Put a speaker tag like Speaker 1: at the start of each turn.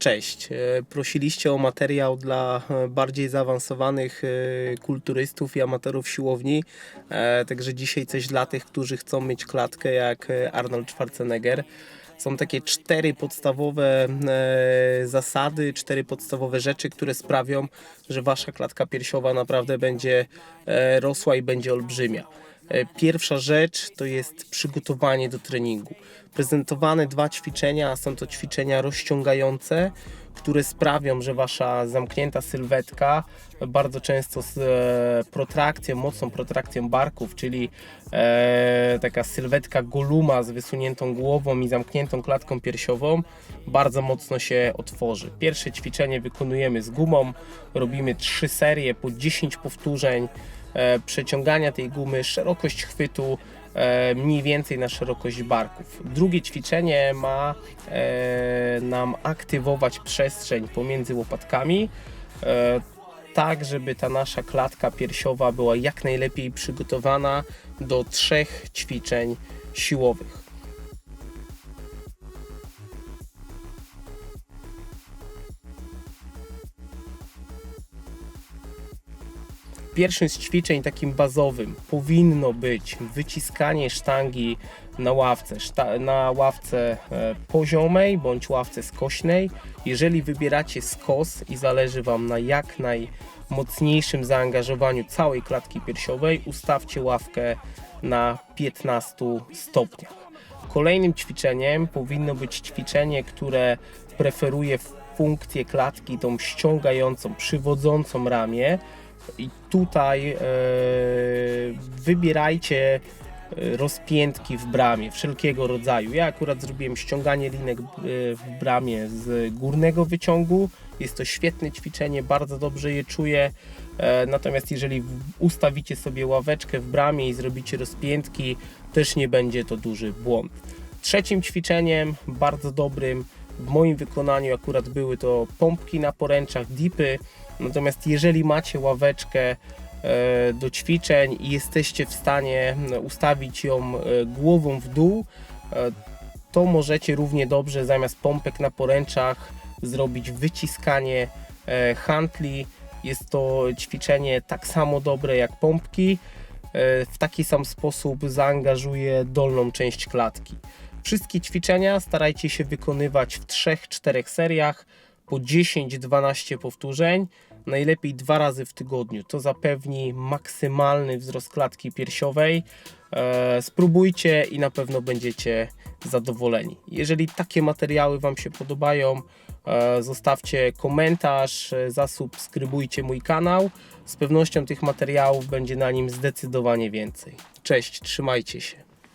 Speaker 1: Cześć. E, Prosiliście o materiał dla e, bardziej zaawansowanych e, kulturystów i amatorów siłowni. Także dzisiaj coś dla tych, którzy chcą mieć klatkę jak Arnold Schwarzenegger. Są takie cztery podstawowe zasady, cztery podstawowe rzeczy, które sprawią, że wasza klatka piersiowa naprawdę będzie rosła i będzie olbrzymia. E, Pierwsza rzecz to jest przygotowanie do treningu. Prezentowane dwa ćwiczenia, są to ćwiczenia rozciągające, które sprawią, że wasza zamknięta sylwetka, bardzo często z e, protrakcją, mocną protrakcją barków, czyli e, taka sylwetka goluma z wysuniętą głową i zamkniętą klatką piersiową, bardzo mocno się otworzy. Pierwsze ćwiczenie wykonujemy z gumą, robimy trzy serie po 10 powtórzeń przeciągania tej gumy, szerokość chwytu e, mniej więcej na szerokość barków. Drugie ćwiczenie ma e, nam aktywować przestrzeń pomiędzy łopatkami, e, tak żeby ta nasza klatka piersiowa była jak najlepiej przygotowana do trzech ćwiczeń siłowych. Pierwszym z ćwiczeń takim bazowym powinno być wyciskanie sztangi na ławce, na ławce e, poziomej bądź ławce skośnej. Jeżeli wybieracie skos i zależy Wam na jak najmocniejszym zaangażowaniu całej klatki piersiowej, ustawcie ławkę na 15 stopniach. Kolejnym ćwiczeniem powinno być ćwiczenie, które preferuje funkcję klatki, tą ściągającą, przywodzącą ramię. I tutaj e, wybierajcie e, rozpiętki w bramie wszelkiego rodzaju. Ja akurat zrobiłem ściąganie linek e, w bramie z górnego wyciągu. Jest to świetne ćwiczenie, bardzo dobrze je czuję. Natomiast jeżeli ustawicie sobie ławeczkę w bramie i zrobicie rozpiętki, też nie będzie to duży błąd. Trzecim ćwiczeniem, bardzo dobrym, w moim wykonaniu akurat były to pompki na poręczach, dipy. Natomiast jeżeli macie ławeczkę e, do ćwiczeń i jesteście w stanie m, ustawić ją e, głową w dół, e, to możecie równie dobrze zamiast pompek na poręczach zrobić wyciskanie hantli. Jest to ćwiczenie tak samo dobre jak pompki. W taki sam sposób zaangażuje dolną część klatki. Wszystkie ćwiczenia starajcie się wykonywać w 3-4 seriach po 10-12 powtórzeń, najlepiej dwa razy w tygodniu. To zapewni maksymalny wzrost klatki piersiowej. E, spróbujcie i na pewno będziecie zadowoleni. Jeżeli takie materiały Wam się podobają, e, zostawcie komentarz, e, zasubskrybujcie mój kanał. Z pewnością tych materiałów będzie na nim zdecydowanie więcej. Cześć, trzymajcie się.